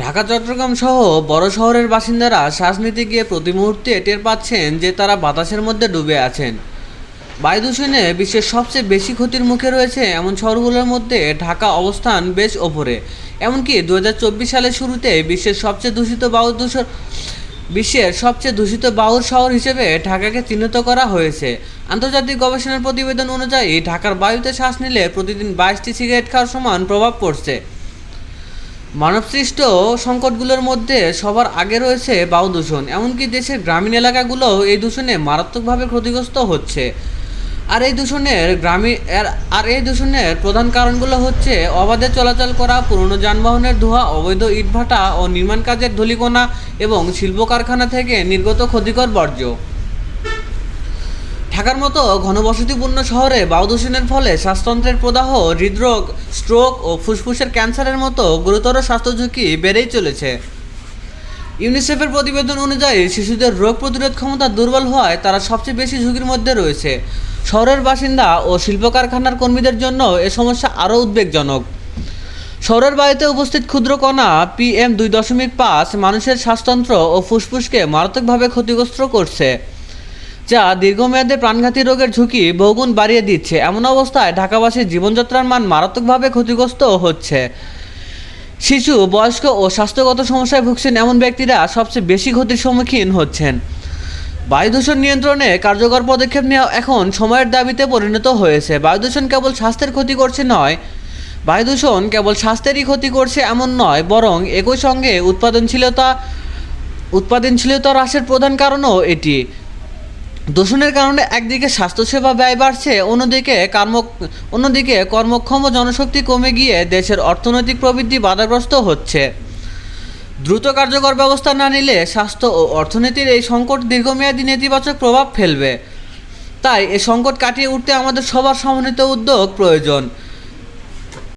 ঢাকা, চট্টগ্রাম সহ বড় শহরের বাসিন্দারা শ্বাস নিতে গিয়ে প্রতি মুহূর্তে টের পাচ্ছেন যে তারা বাতাসের মধ্যে ডুবে আছেন। বায়ু দূষণে বিশ্বের সবচেয়ে বেশি ক্ষতির মুখে রয়েছে এমন শহরগুলোর মধ্যে ঢাকা অবস্থান বেশ ওপরে। এমনকি দু হাজার চব্বিশ সালের শুরুতে বিশ্বের সবচেয়ে দূষিত বায়ু দূষণ বিশ্বের সবচেয়ে দূষিত বায়ুর শহর হিসেবে ঢাকাকে চিহ্নিত করা হয়েছে। আন্তর্জাতিক গবেষণার প্রতিবেদন অনুযায়ী ঢাকার বায়ুতে শ্বাস নিলে প্রতিদিন বাইশটি সিগারেট খাওয়ার সমান প্রভাব পড়ছে। মানবসৃষ্ট সংকটগুলোর মধ্যে সবার আগে রয়েছে বায়ু দূষণ, এমনকি দেশের গ্রামীণ এলাকাগুলোও এই দূষণে মারাত্মকভাবে ক্ষতিগ্রস্ত হচ্ছে। আর এই দূষণের গ্রামীণ আর এই দূষণের প্রধান কারণগুলো হচ্ছে অবাধে চলাচল করা, পুরনো যানবাহনের ধোঁয়া, অবৈধ ইটভাটা ও নির্মাণ কাজের ধূলিকণা এবং শিল্প কারখানা থেকে নির্গত ক্ষতিকর বর্জ্য। ঢাকার মতো ঘনবসতিপূর্ণ শহরে বায়ু দূষণের ফলে শ্বাসতন্ত্রের প্রদাহ, হৃদরোগ স্ট্রোক ও ফুসফুসের ক্যান্সারের মতো গুরুতর স্বাস্থ্য ঝুঁকি বেড়েই চলেছে। ইউনিসেফের প্রতিবেদন অনুযায়ী, শিশুদের রোগ প্রতিরোধ ক্ষমতা দুর্বল হওয়ায় তারা সবচেয়ে বেশি ঝুঁকির মধ্যে রয়েছে। শহরের বাসিন্দা ও শিল্প কারখানার কর্মীদের জন্য এ সমস্যা আরও উদ্বেগজনক। শহরের বায়ুতে উপস্থিত ক্ষুদ্র কণা পিএম দুই দশমিক পাঁচ মানুষের শ্বাসতন্ত্র ও ফুসফুসকে মারাত্মকভাবে ক্ষতিগ্রস্ত করছে। যা দীর্ঘমেয়াদে প্রাণঘাতী রোগের ঝুঁকি বহুগুণ বাড়িয়ে দিচ্ছে। এমন অবস্থায় ঢাকাবাসীর জীবনযাত্রার মান মারাত্মকভাবে ক্ষতিগ্রস্ত হচ্ছে। শিশু, বয়স্ক ও স্বাস্থ্যগত সমস্যায় ভুগছেন এমন ব্যক্তিরা সবচেয়ে বেশি ক্ষতির সম্মুখীন হচ্ছেন। বায়ু দূষণ নিয়ন্ত্রণে কার্যকর পদক্ষেপ নেওয়া এখন সময়ের দাবিতে পরিণত হয়েছে। বায়ু দূষণ কেবল স্বাস্থ্যের ক্ষতি করছে নয়, বায়ু দূষণ কেবল স্বাস্থ্যেরই ক্ষতি করছে এমন নয়, বরং একই সঙ্গে উৎপাদনশীলতা উৎপাদনশীলতা হ্রাসের প্রধান কারণও এটি। দূষণের কারণে একদিকে স্বাস্থ্যসেবা ব্যয় বাড়ছে, অন্যদিকে কর্ম, অন্যদিকে কর্মক্ষম জনশক্তি কমে গিয়ে দেশের অর্থনৈতিক প্রবৃদ্ধি বাধাগ্রস্ত হচ্ছে। দ্রুত কার্যকর ব্যবস্থা না নিলে স্বাস্থ্য ও অর্থনীতির এই সংকট দীর্ঘমেয়াদী নেতিবাচক প্রভাব ফেলবে। তাই এ সংকট কাটিয়ে উঠতে আমাদের সবার সমন্বিত উদ্যোগ প্রয়োজন।